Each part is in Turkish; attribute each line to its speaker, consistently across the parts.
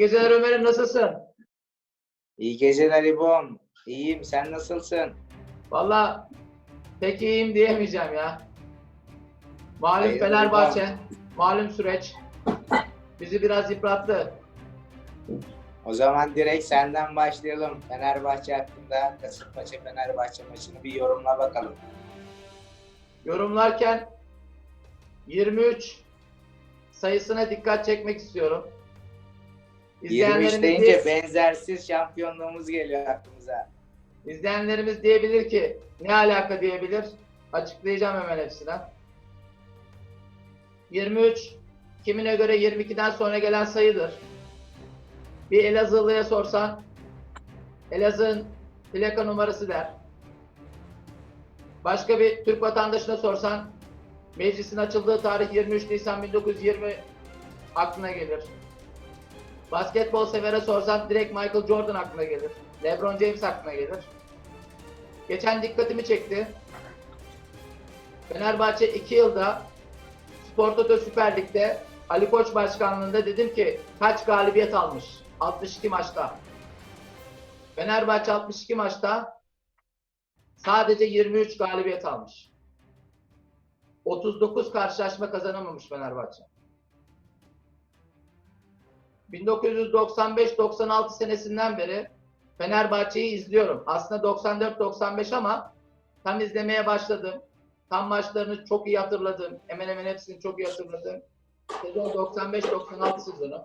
Speaker 1: geceler Ömer'im nasılsın?
Speaker 2: İyi geceler İbom. İyiyim. Sen nasılsın?
Speaker 1: Valla pek iyiyim diyemeyeceğim ya. Malum
Speaker 2: Hayırdır
Speaker 1: Fenerbahçe, malum süreç bizi biraz yıprattı.
Speaker 2: O zaman direkt senden başlayalım. Fenerbahçe hakkında Kasımpaşa Fenerbahçe maçını bir yorumla bakalım.
Speaker 1: Yorumlarken 23 sayısına dikkat çekmek istiyorum.
Speaker 2: 23
Speaker 1: İzleyenlerimiz,
Speaker 2: deyince benzersiz şampiyonluğumuz geliyor aklımıza.
Speaker 1: izleyenlerimiz diyebilir ki ne alaka diyebilir. Açıklayacağım hemen hepsine. 23 kimine göre 22'den sonra gelen sayıdır. Bir Elazığlı'ya sorsan Elazığ'ın plaka numarası der. Başka bir Türk vatandaşına sorsan meclisin açıldığı tarih 23 Nisan 1920 aklına gelir. Basketbol severe sorsan direkt Michael Jordan aklına gelir. LeBron James aklına gelir. Geçen dikkatimi çekti. Fenerbahçe 2 yılda Spor Toto Süper Lig'de Ali Koç başkanlığında dedim ki kaç galibiyet almış? 62 maçta. Fenerbahçe 62 maçta sadece 23 galibiyet almış. 39 karşılaşma kazanamamış Fenerbahçe. 1995-96 senesinden beri Fenerbahçe'yi izliyorum. Aslında 94-95 ama tam izlemeye başladım. Tam maçlarını çok iyi hatırladım. Hemen hemen hepsini çok iyi hatırladım. Sezon 95-96 sezonu.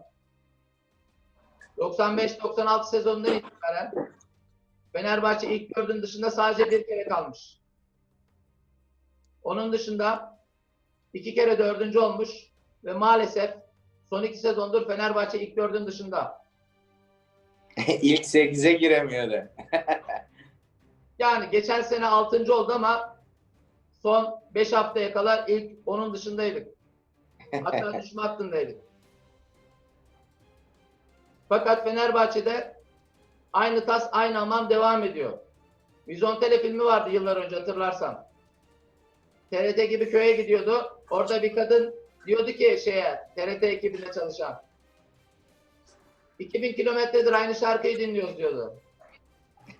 Speaker 1: 95-96 sezonundan itibaren Fenerbahçe ilk dördün dışında sadece bir kere kalmış. Onun dışında iki kere dördüncü olmuş ve maalesef son iki sezondur Fenerbahçe ilk dördün dışında.
Speaker 2: İlk 8'e giremiyordu.
Speaker 1: Yani geçen sene 6. oldu ama son 5 haftaya kadar ilk onun dışındaydık. Hatta düşme hattındaydık. Fakat Fenerbahçe'de aynı tas aynı hamam devam ediyor. Vizontele filmi vardı yıllar önce hatırlarsan. TRT gibi köye gidiyordu. Orada bir kadın diyordu ki şeye TRT ekibinde çalışan 2000 kilometredir aynı şarkıyı dinliyoruz diyordu.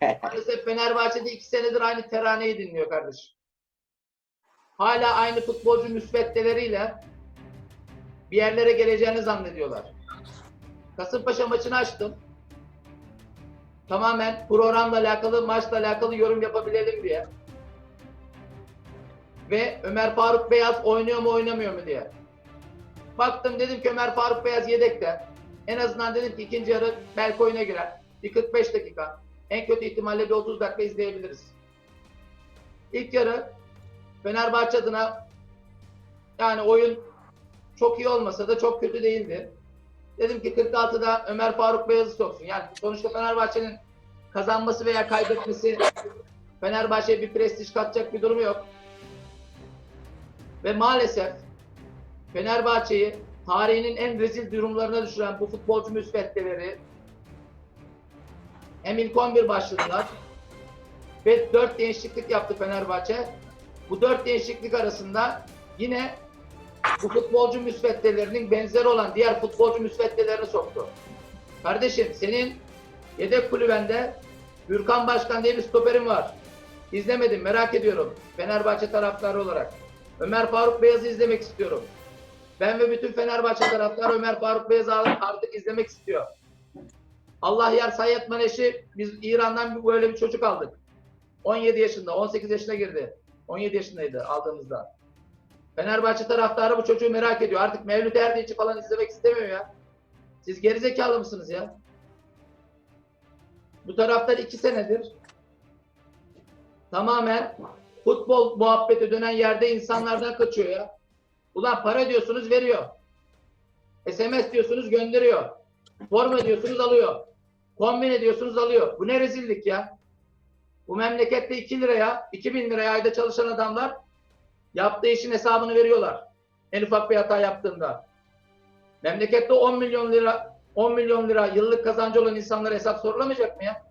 Speaker 1: Maalesef Fenerbahçe'de iki senedir aynı teraneyi dinliyor kardeşim. Hala aynı futbolcu müsveddeleriyle bir yerlere geleceğini zannediyorlar. Kasımpaşa maçını açtım. Tamamen programla alakalı, maçla alakalı yorum yapabilelim diye. Ve Ömer Faruk Beyaz oynuyor mu oynamıyor mu diye. Baktım dedim ki Ömer Faruk Beyaz yedekte. En azından dedim ki ikinci yarı belki oyuna girer. Bir 45 dakika. En kötü ihtimalle bir 30 dakika izleyebiliriz. İlk yarı Fenerbahçe adına yani oyun çok iyi olmasa da çok kötü değildi. Dedim ki 46'da Ömer Faruk Beyaz'ı soksun. Yani sonuçta Fenerbahçe'nin kazanması veya kaybetmesi Fenerbahçe'ye bir prestij katacak bir durumu yok. Ve maalesef Fenerbahçe'yi tarihinin en rezil durumlarına düşüren bu futbolcu müsveddeleri hem ilk 11 başladılar ve 4 değişiklik yaptı Fenerbahçe. Bu 4 değişiklik arasında yine bu futbolcu müsveddelerinin benzer olan diğer futbolcu müsveddelerini soktu. Kardeşim senin yedek kulübende Gürkan Başkan diye bir stoperin var. İzlemedim merak ediyorum. Fenerbahçe taraftarı olarak. Ömer Faruk Beyaz'ı izlemek istiyorum. Ben ve bütün Fenerbahçe taraftarı Ömer Faruk Beyaz'ı artık izlemek istiyor. Allah yar Sayyet Maneş'i biz İran'dan böyle bir çocuk aldık. 17 yaşında, 18 yaşına girdi. 17 yaşındaydı aldığımızda. Fenerbahçe taraftarı bu çocuğu merak ediyor. Artık Mevlüt Erdinç'i falan izlemek istemiyor ya. Siz gerizekalı mısınız ya? Bu taraftar iki senedir tamamen futbol muhabbeti dönen yerde insanlardan kaçıyor ya. Ulan para diyorsunuz veriyor. SMS diyorsunuz gönderiyor. Forma diyorsunuz alıyor. Kombin ediyorsunuz alıyor. Bu ne rezillik ya? Bu memlekette 2 liraya, 2000 liraya ayda çalışan adamlar yaptığı işin hesabını veriyorlar. En ufak bir hata yaptığında. Memlekette 10 milyon lira 10 milyon lira yıllık kazancı olan insanlara hesap sorulamayacak mı ya?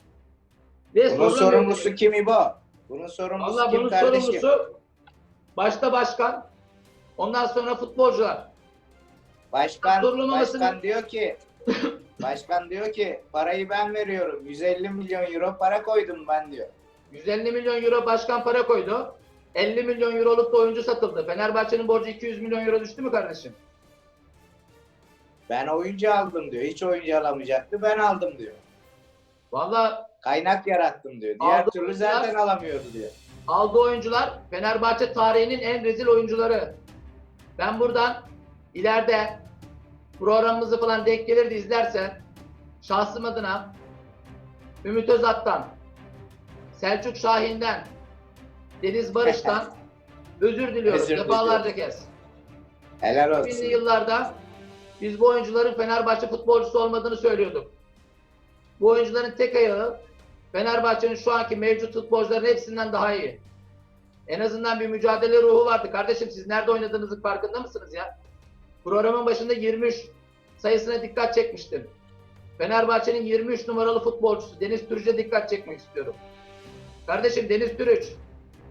Speaker 1: Ve
Speaker 2: Bunun sorumlusu kim İbo? Bunun sorumlusu
Speaker 1: Allah
Speaker 2: kim
Speaker 1: bunun
Speaker 2: kardeşim?
Speaker 1: sorumlusu başta başkan, ondan sonra futbolcular.
Speaker 2: Başkan,
Speaker 1: sorulmamasını-
Speaker 2: başkan diyor ki Başkan diyor ki parayı ben veriyorum. 150 milyon euro para koydum ben diyor.
Speaker 1: 150 milyon euro başkan para koydu. 50 milyon euroluk da oyuncu satıldı. Fenerbahçe'nin borcu 200 milyon euro düştü mü kardeşim?
Speaker 2: Ben oyuncu aldım diyor. Hiç oyuncu alamayacaktı. Ben aldım diyor.
Speaker 1: Valla
Speaker 2: Kaynak yarattım diyor. Diğer türlü zaten alamıyordu diyor.
Speaker 1: aldığı oyuncular Fenerbahçe tarihinin en rezil oyuncuları. Ben buradan ileride programımızı falan denk gelir de izlersen şahsım adına Ümit Özat'tan, Selçuk Şahin'den, Deniz Barış'tan özür diliyorum
Speaker 2: Özür
Speaker 1: defalarca kez.
Speaker 2: Helal
Speaker 1: 2000'li
Speaker 2: olsun.
Speaker 1: yıllarda biz bu oyuncuların Fenerbahçe futbolcusu olmadığını söylüyorduk. Bu oyuncuların tek ayağı Fenerbahçe'nin şu anki mevcut futbolcuların hepsinden daha iyi. En azından bir mücadele ruhu vardı. Kardeşim siz nerede oynadığınızın farkında mısınız ya? Programın başında 23 sayısına dikkat çekmiştim. Fenerbahçe'nin 23 numaralı futbolcusu Deniz Türüç'e dikkat çekmek istiyorum. Kardeşim Deniz Türüç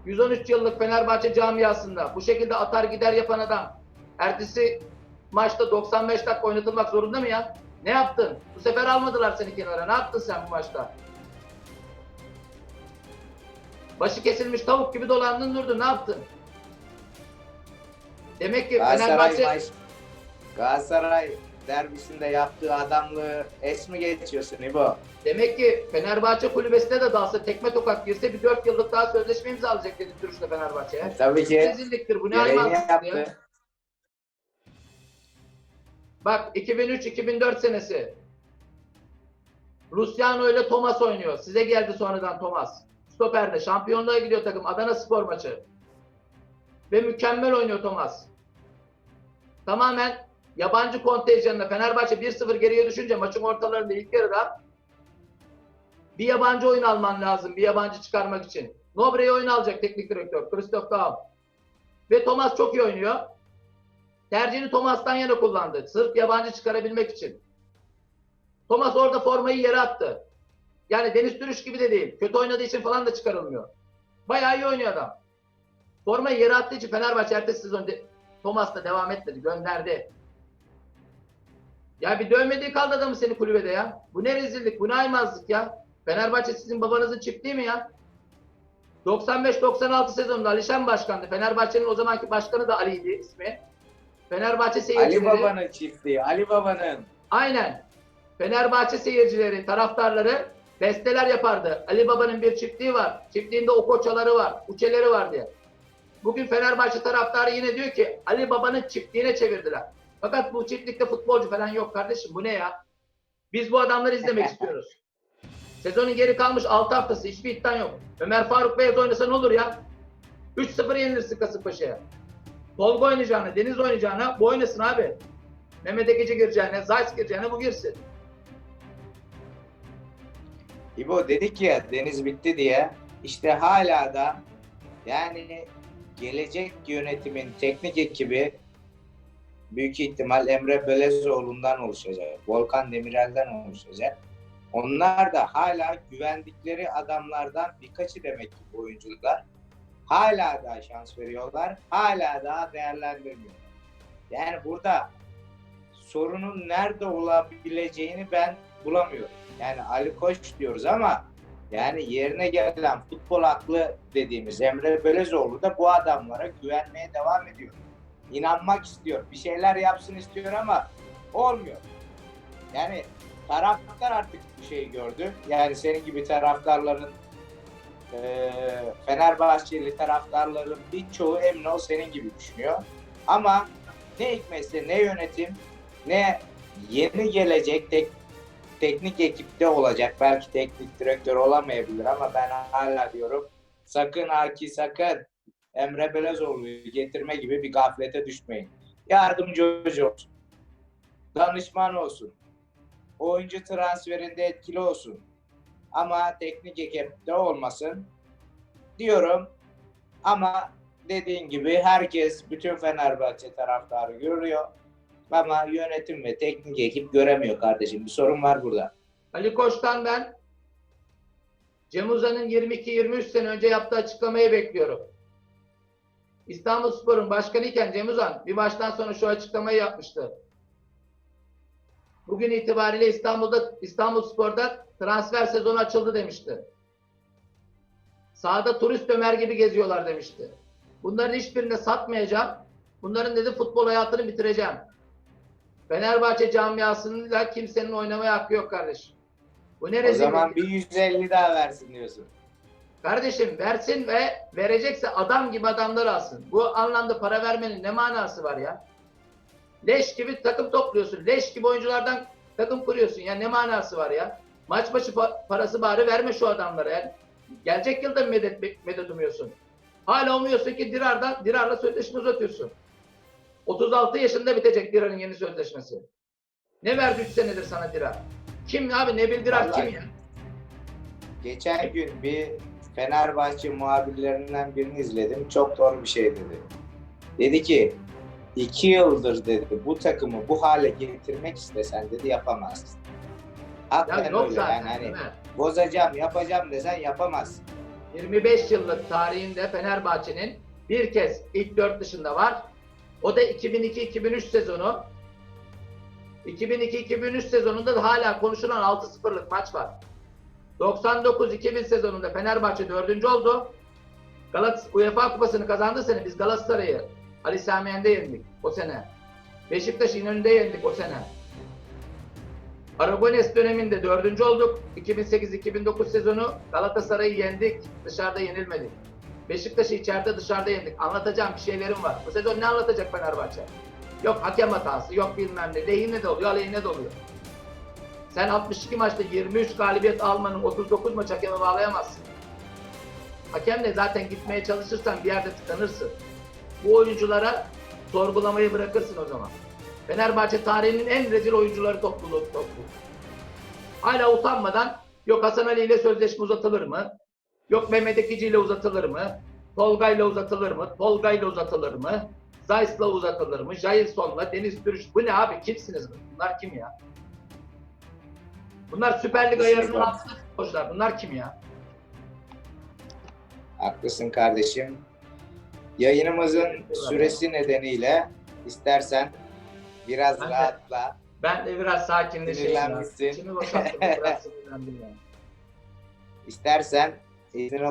Speaker 1: 113 yıllık Fenerbahçe camiasında bu şekilde atar gider yapan adam ertesi maçta 95 dakika oynatılmak zorunda mı ya? Ne yaptın? Bu sefer almadılar seni kenara. Ne yaptın sen bu maçta? Başı kesilmiş tavuk gibi dolandın durdun. Ne yaptın? Demek ki
Speaker 2: Galatasaray
Speaker 1: Fenerbahçe
Speaker 2: maç Galatasaray derbisinde yaptığı adamlığı es mi geçiyorsun İbo?
Speaker 1: demek ki Fenerbahçe kulübesine de dalsa tekme tokat girse bir 4 yıllık daha sözleşme imzalayacak dedi Türüş'le Fenerbahçe'ye.
Speaker 2: Tabii ki
Speaker 1: Rezilliktir bu ne ya.
Speaker 2: yaptı.
Speaker 1: Bak 2003-2004 senesi. Luciano ile Thomas oynuyor. Size geldi sonradan Thomas. Stoper'de. Şampiyonluğa gidiyor takım. Adana Spor maçı. Ve mükemmel oynuyor Thomas. Tamamen yabancı kontenjanına Fenerbahçe 1-0 geriye düşünce maçın ortalarında ilk yarıda bir yabancı oyun alman lazım. Bir yabancı çıkarmak için. Nobre'yi oyun alacak teknik direktör. Christoph Daum. Ve Thomas çok iyi oynuyor. Tercihini Thomas'tan yana kullandı. Sırf yabancı çıkarabilmek için. Thomas orada formayı yere attı. Yani Deniz Türüş gibi de değil. Kötü oynadığı için falan da çıkarılmıyor. Bayağı iyi oynuyor adam. Formayı yere attığı için Fenerbahçe ertesi sezon de, Thomas'la devam etmedi. Gönderdi. Ya bir dövmediği kaldı adamı seni kulübede ya. Bu ne rezillik, bu ne aymazlık ya. Fenerbahçe sizin babanızın çiftliği mi ya? 95-96 sezonunda Alişan Başkan'dı. Fenerbahçe'nin o zamanki başkanı da Ali'ydi ismi. Fenerbahçe seyircileri...
Speaker 2: Ali Baba'nın çiftliği. Ali Baba'nın.
Speaker 1: Aynen. Fenerbahçe seyircileri, taraftarları besteler yapardı. Ali Baba'nın bir çiftliği var. Çiftliğinde okoçaları var, uçeleri var diye. Bugün Fenerbahçe taraftarı yine diyor ki Ali Baba'nın çiftliğine çevirdiler. Fakat bu çiftlikte futbolcu falan yok kardeşim. Bu ne ya? Biz bu adamları izlemek istiyoruz. Sezonun geri kalmış 6 haftası hiçbir iddian yok. Ömer Faruk Beyaz oynasa ne olur ya? 3-0 yenilirsin Kasımpaşa'ya. Tolga oynayacağına, Deniz oynayacağına bu oynasın abi. Mehmet Ekeci gireceğine, Zayt gireceğine bu girsin.
Speaker 2: İbo dedik ya deniz bitti diye. İşte hala da yani gelecek yönetimin teknik ekibi büyük ihtimal Emre Belezoğlu'ndan oluşacak. Volkan Demirel'den oluşacak. Onlar da hala güvendikleri adamlardan birkaçı demek ki bu oyuncular. Hala daha şans veriyorlar. Hala daha değerlendirmiyor. Yani burada sorunun nerede olabileceğini ben bulamıyorum. Yani Ali Koç diyoruz ama yani yerine gelen futbol aklı dediğimiz Emre Belezoğlu da bu adamlara güvenmeye devam ediyor. İnanmak istiyor. Bir şeyler yapsın istiyor ama olmuyor. Yani taraftar artık bir şey gördü. Yani senin gibi taraftarların eee Fenerbahçeli taraftarların birçoğu emin ol senin gibi düşünüyor. Ama ne hikmetse ne yönetim ne yeni gelecek tek teknik ekipte olacak. Belki teknik direktör olamayabilir ama ben hala diyorum sakın ha ki sakın Emre Belezoğlu'yu getirme gibi bir gaflete düşmeyin. Yardımcı hoca olsun. Danışman olsun. Oyuncu transferinde etkili olsun. Ama teknik ekipte olmasın diyorum. Ama dediğin gibi herkes, bütün Fenerbahçe taraftarı görüyor. Ama yönetim ve teknik ekip göremiyor kardeşim. Bir sorun var burada.
Speaker 1: Ali Koç'tan ben Cem Uzan'ın 22-23 sene önce yaptığı açıklamayı bekliyorum. İstanbulspor'un başkanı iken Cem Uzan bir maçtan sonra şu açıklamayı yapmıştı. bugün itibariyle İstanbul'da İstanbul Spor'da transfer sezonu açıldı demişti. Sahada turist Ömer gibi geziyorlar demişti. Bunların hiçbirini satmayacağım. Bunların dedi futbol hayatını bitireceğim. Fenerbahçe camiasında kimsenin oynamaya hakkı yok kardeşim. Bu ne
Speaker 2: O
Speaker 1: rezillik
Speaker 2: zaman bir 150 daha versin diyorsun.
Speaker 1: Kardeşim versin ve verecekse adam gibi adamlar alsın. Bu anlamda para vermenin ne manası var ya? Leş gibi takım topluyorsun. Leş gibi oyunculardan takım kuruyorsun. Ya ne manası var ya? Maç başı pa- parası bari verme şu adamlara ya. Gelecek yılda medet, medet umuyorsun? Hala umuyorsun ki Dirar'dan, Dirar'la sözleşme uzatıyorsun. 36 yaşında bitecek Dirar'ın yeni sözleşmesi. Ne verdi 3 senedir sana Dirar? Kim abi Nebil Dirar
Speaker 2: Vallahi-
Speaker 1: kim ya?
Speaker 2: Geçen gün bir Fenerbahçe muhabirlerinden birini izledim. Çok doğru bir şey dedi. Dedi ki iki yıldır dedi bu takımı bu hale getirmek istesen dedi yapamazsın.
Speaker 1: Ya
Speaker 2: Hakikaten
Speaker 1: yok
Speaker 2: öyle
Speaker 1: zaten.
Speaker 2: yani hani bozacağım yapacağım desen yapamazsın.
Speaker 1: 25 yıllık tarihinde Fenerbahçe'nin bir kez ilk dört dışında var. O da 2002-2003 sezonu. 2002-2003 sezonunda da hala konuşulan 6-0'lık maç var. 99-2000 sezonunda Fenerbahçe dördüncü oldu. Galat UEFA Kupası'nı kazandı sene. Biz Galatasaray'ı Ali Sami Yen'de yendik o sene. Beşiktaş İnönü'nde yendik o sene. Aragones döneminde dördüncü olduk. 2008-2009 sezonu Galatasaray'ı yendik. Dışarıda yenilmedik. Beşiktaş'ı içeride dışarıda yendik. Anlatacağım bir şeylerim var. Bu sezon ne anlatacak Fenerbahçe? Yok hakem hatası, yok bilmem ne. Lehine de oluyor, aleyhine de oluyor. Sen 62 maçta 23 galibiyet almanın 39 maç hakeme bağlayamazsın. Hakemle zaten gitmeye çalışırsan bir yerde tıkanırsın. Bu oyunculara sorgulamayı bırakırsın o zaman. Fenerbahçe tarihinin en rezil oyuncuları topluluğu toplu. Hala utanmadan yok Hasan Ali ile sözleşme uzatılır mı? Yok Mehmet Ekici ile uzatılır mı? Tolga ile uzatılır mı? Tolga ile uzatılır mı? Zayis'la uzatılır mı? Jailson'la, Deniz Türüş. Bu ne abi? Kimsiniz? Bunlar kim ya? Bunlar Süper Lig ayarının altında futbolcular. Bunlar kim ya?
Speaker 2: Haklısın kardeşim. Yayınımızın süresi nedeniyle istersen biraz
Speaker 1: Ben de-
Speaker 2: rahatla.
Speaker 1: Ben de biraz sakinleşeyim.
Speaker 2: Sinirlenmişsin.
Speaker 1: İçimi boşalttım. Biraz sinirlendim ya.
Speaker 2: İstersen Esa era